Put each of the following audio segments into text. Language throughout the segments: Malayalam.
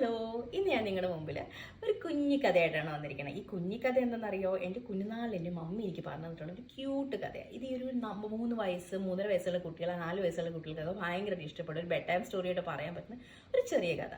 ഹലോ ഇന്ന് ഞാൻ നിങ്ങളുടെ മുമ്പിൽ ഒരു കുഞ്ഞി കഥയായിട്ടാണ് വന്നിരിക്കുന്നത് ഈ കുഞ്ഞി കഥ എന്തെന്നറിയോ എന്റെ കുഞ്ഞുനാളിൽ എന്റെ മമ്മി എനിക്ക് പറഞ്ഞു തന്നിട്ടുള്ള ഒരു ക്യൂട്ട് കഥയാണ് ഇത് ഈ ഒരു മൂന്ന് വയസ്സ് മൂന്നര വയസ്സുള്ള കുട്ടികൾ നാല് വയസ്സുള്ള കുട്ടികൾക്കൊക്കെ ഭയങ്കര ഇഷ്ടപ്പെടും. ഒരു ബെഡ് ടൈം സ്റ്റോറിയായിട്ട് പറയാൻ പറ്റുന്ന ഒരു ചെറിയ കഥ.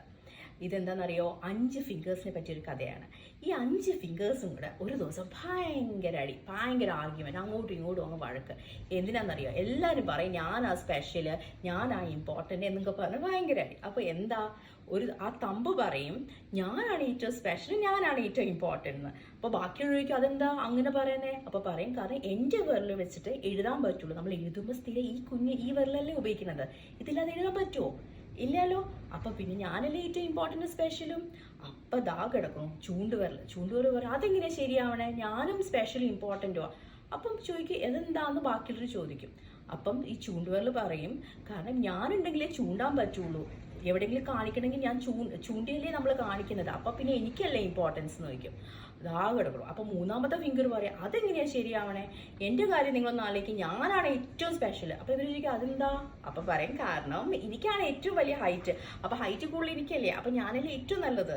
ഇതെന്താണെന്നറിയോ അഞ്ച് ഫിംഗേഴ്സിനെ പറ്റിയൊരു കഥയാണ്. ഈ അഞ്ച് ഫിംഗേഴ്സും കൂടെ ഒരു ദിവസം ഭയങ്കര അടി ഭയങ്കര ആർഗ്യുമെന്റ് അങ്ങോട്ടും ഇങ്ങോട്ടും അങ്ങ് വഴക്ക്. എന്തിനാണെന്നറിയോ എല്ലാവരും പറയും ഞാനാ സ്പെഷ്യൽ ഞാനാ ഇമ്പോർട്ടന്റ് എന്നൊക്കെ പറഞ്ഞ് ഭയങ്കര അടി. അപ്പോൾ എന്താ? ഒരു ആ തമ്പ് പറയും ഞാനാണ് ഏറ്റവും സ്പെഷ്യൽ ഞാനാണ് ഏറ്റവും ഇമ്പോർട്ടന്റ് എന്ന് അപ്പോൾ ബാക്കിയുള്ളവർക്ക് അതെന്താ അങ്ങനെ പറയുന്നേ? അപ്പോൾ പറയും കാരണം എന്റെ വിരൽ വെച്ചിട്ട് എഴുതാൻ പറ്റുള്ളൂ. നമ്മൾ എഴുതുമ്പോൾ സ്ഥിരം ഈ കുഞ്ഞ് ഈ വിരലല്ലേ ഉപയോഗിക്കുന്നത്. ഇതില്ലാതെ എഴുതാൻ പറ്റുമോ ഇല്ലല്ലോ. അപ്പൊ പിന്നെ ഞാനല്ലേ ഏറ്റവും ഇമ്പോർട്ടന്റ് സ്പെഷ്യലും അപ്പൊ ദാ കിടക്കണം ചൂണ്ടുവരൽ ചൂണ്ടുവരൽ പറയാം അതെങ്ങനെ ശരിയാവണേ? ഞാനും സ്പെഷ്യൽ ഇമ്പോർട്ടന്റോ അപ്പം ചോദിക്കും ഇതെന്താന്ന് ബാക്കിയുള്ളവർ ചോദിക്കും. അപ്പം ഈ ചൂണ്ടുവിരൽ പറയും കാരണം ഞാനുണ്ടെങ്കിലേ ചൂണ്ടാൻ പറ്റുള്ളൂ. എവിടെയെങ്കിലും കാണിക്കണമെങ്കിൽ ഞാൻ ചൂ ചൂണ്ടിയല്ലേ നമ്മൾ കാണിക്കുന്നത്. അപ്പൊ പിന്നെ എനിക്കല്ലേ ഇമ്പോർട്ടൻസ് എന്ന് ചോദിക്കും. അതാ കിടക്കണം അപ്പൊ മൂന്നാമത്തെ ഫിംഗർ പറയാം അതെങ്ങനെയാ ശരിയാവണേ? എന്റെ കാര്യം നിങ്ങളൊന്ന് ആലോചിക്കും. ഞാനാണ് ഏറ്റവും സ്പെഷ്യൽ അപ്പൊ ഇവർ ചോദിക്കും അതെന്താ? അപ്പൊ പറയും കാരണം എനിക്കാണ് ഏറ്റവും വലിയ ഹൈറ്റ് അപ്പൊ ഹൈറ്റ് കൂടുതൽ എനിക്കല്ലേ. അപ്പൊ ഞാനല്ലേ ഏറ്റവും നല്ലത്.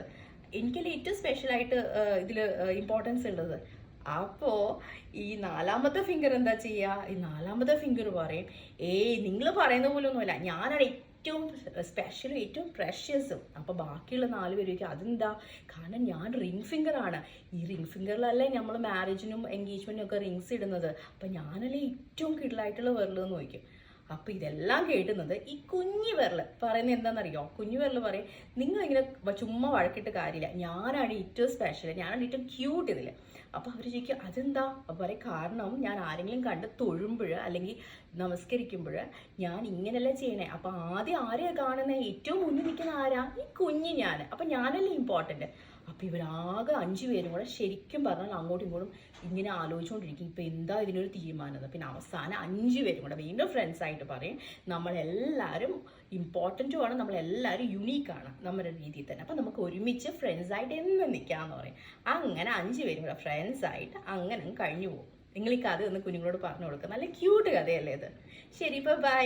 എനിക്കല്ലേ ഏറ്റവും സ്പെഷ്യൽ ആയിട്ട് ഇതിൽ ഇമ്പോർട്ടൻസ് ഉള്ളത്. അപ്പോ ഈ നാലാമത്തെ ഫിംഗർ എന്താ ചെയ്യാ? ഈ നാലാമത്തെ ഫിംഗർ പറയും ഏയ് നിങ്ങൾ പറയുന്ന പോലെ ഒന്നുമല്ല ഞാനാണ് ഏറ്റവും സ്പെഷ്യലും ഏറ്റവും പ്രഷ്യസും അപ്പൊ ബാക്കിയുള്ള നാല് പേർക്ക് അതെന്താ? കാരണം ഞാൻ റിംഗ് ഫിംഗർ ആണ്. ഈ റിംഗ് ഫിംഗറിലല്ലേ നമ്മൾ മാരേജിനും എൻഗേജ്മെന്റിനും ഒക്കെ റിംഗ്സ് ഇടുന്നത്. അപ്പൊ ഞാനല്ലേ ഏറ്റവും കിടലായിട്ടുള്ള വിരൽ എന്ന് ചോദിക്കും. അപ്പൊ ഇതെല്ലാം കേട്ടുന്നത് ഈ കുഞ്ഞു വിരൽ പറയുന്നത് എന്താണെന്നറിയോ? കുഞ്ഞു വിരൽ പറയും നിങ്ങൾ ഇങ്ങനെ ചുമ്മാ വഴക്കിട്ട് കാര്യമില്ല. ഞാനാണ് ഏറ്റവും സ്പെഷ്യൽ ഞാനാണ് ഏറ്റവും ക്യൂട്ട് ഇതിൽ. അപ്പൊ അവർ ചോദിക്കും അതെന്താ? അപ്പൊ പറയും കാരണം ഞാൻ ആരെങ്കിലും കണ്ട് തൊഴുമ്പോൾ അല്ലെങ്കിൽ നമസ്കരിക്കുമ്പോൾ ഞാൻ ഇങ്ങനെയല്ല ചെയ്യണേ. അപ്പൊ ആദ്യം ആരെയാ കാണുന്നത് ഏറ്റവും മുന്നിൽ നിൽക്കുന്ന ആരാ? ഈ കുഞ്ഞ് ഞാൻ. അപ്പൊ ഞാനല്ലേ ഇമ്പോർട്ടന്റ് അപ്പൊ ഇവരാകെ അഞ്ചു പേരും കൂടെ ശരിക്കും പറഞ്ഞാൽ അങ്ങോട്ടും ഇങ്ങോട്ടും ഇങ്ങനെ ആലോചിച്ചുകൊണ്ടിരിക്കും ഇപ്പൊ എന്താ ഇതിനൊരു തീരുമാനം. പിന്നെ അവസാനം അഞ്ചു പേരും കൂടെ വീണ്ടും ഫ്രണ്ട്സ് ആയിട്ട് പറയും നമ്മളെല്ലാവരും ഇമ്പോർട്ടന്റും ആണ് നമ്മളെല്ലാവരും യുണീക്കാണ് നമ്മുടെ രീതിയിൽ തന്നെ. അപ്പോൾ നമുക്ക് ഒരുമിച്ച് ഫ്രണ്ട്സ് ആയിട്ട് എന്ന് നിൽക്കാമെന്ന് പറയും. അങ്ങനെ അഞ്ചു പേരും കൂടെ ഫ്രണ്ട്സ് ആയിട്ട് അങ്ങനെ കഴിഞ്ഞു പോകും. നിങ്ങൾ ഈ കഥ ഒന്ന് കുഞ്ഞുങ്ങളോട് പറഞ്ഞു കൊടുക്കുക നല്ല ക്യൂട്ട് കഥയല്ലേ ഇത്. ശരി ഇപ്പോൾ ബൈ